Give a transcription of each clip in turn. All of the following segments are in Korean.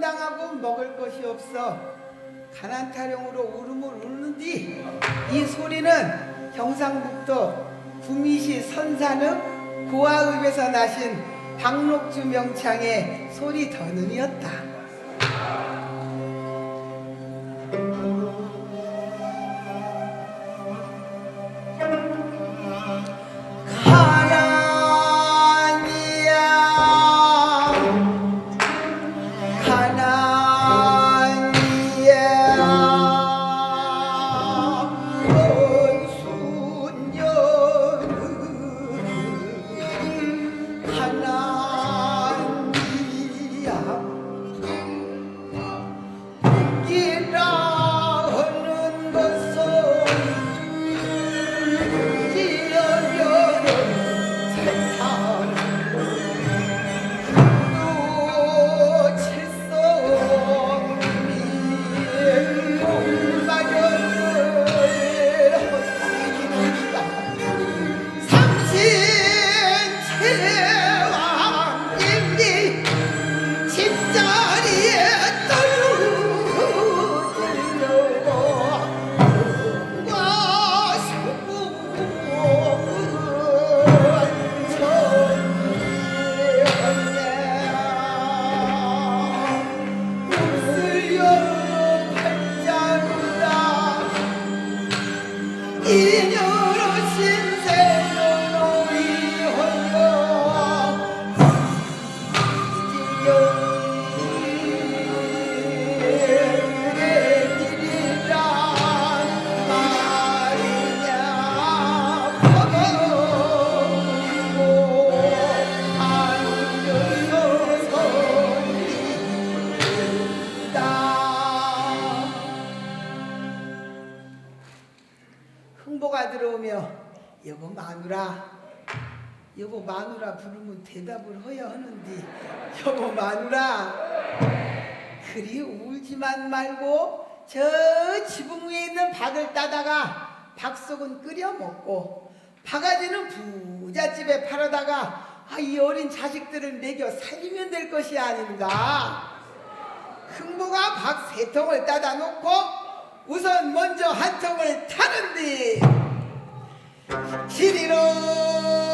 마누라는 8월 추석은 당하고 먹을 것이 없어 가난 타령으로 울음을 울는디 이 소리는 경상북도 구미시 선산읍 고아읍에서 나신 박록주 명창의 소리 더는이었다. 마누라. 여보 마누라 부르면 대답을 허야 하는데. 여보 마누라. 그리 울지만 말고 저 지붕 위에 있는 박을 따다가 박속은 끓여 먹고 바가지는 부잣집에 팔아다가 아, 이 어린 자식들을 먹여 살리면 될 것이 아닌가. 흥보가 박 세 통을 따다 놓고 우선 먼저 한 통을 타는디 시리롱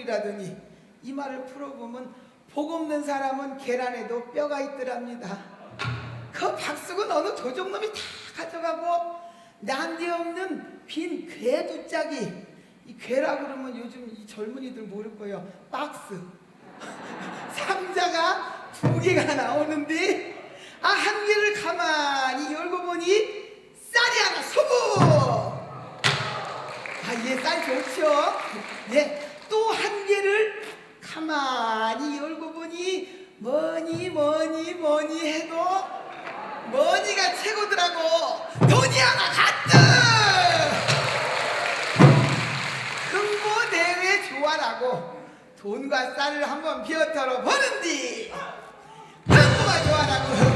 풀이라더니 이 말을 풀어보면 복 없는 사람은 계란에도 뼈가 있더랍니다. 그 박수근 어느 도적놈이 다 가져가고 난데없는 빈 괴두짝이 이 괴라 그러면 요즘 이 젊은이들 모를 거예요. 박스 상자가 두 개가 나오는데 아 한 개를 가만히 열고 보니 쌀이 하나 소고 아예쌀 좋죠 예 또 한 개를 가만히 열고 보니 뭐니 뭐니 뭐니 해도 머니가 최고더라고. 돈이 하나 가득 흥보 대회 좋아라고 돈과 쌀을 한번 비어터로 버는디. 흥보가 좋아라고.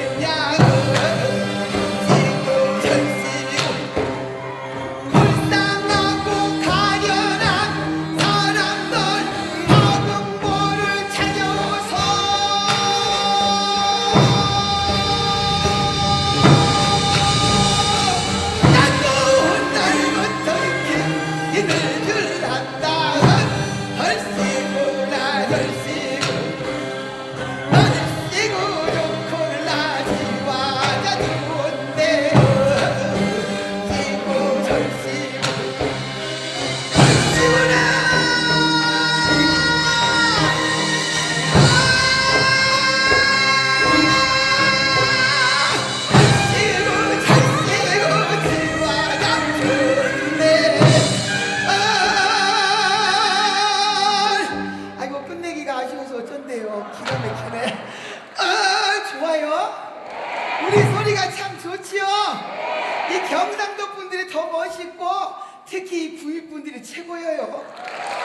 Yeah. 특히 부인분들이 최고예요.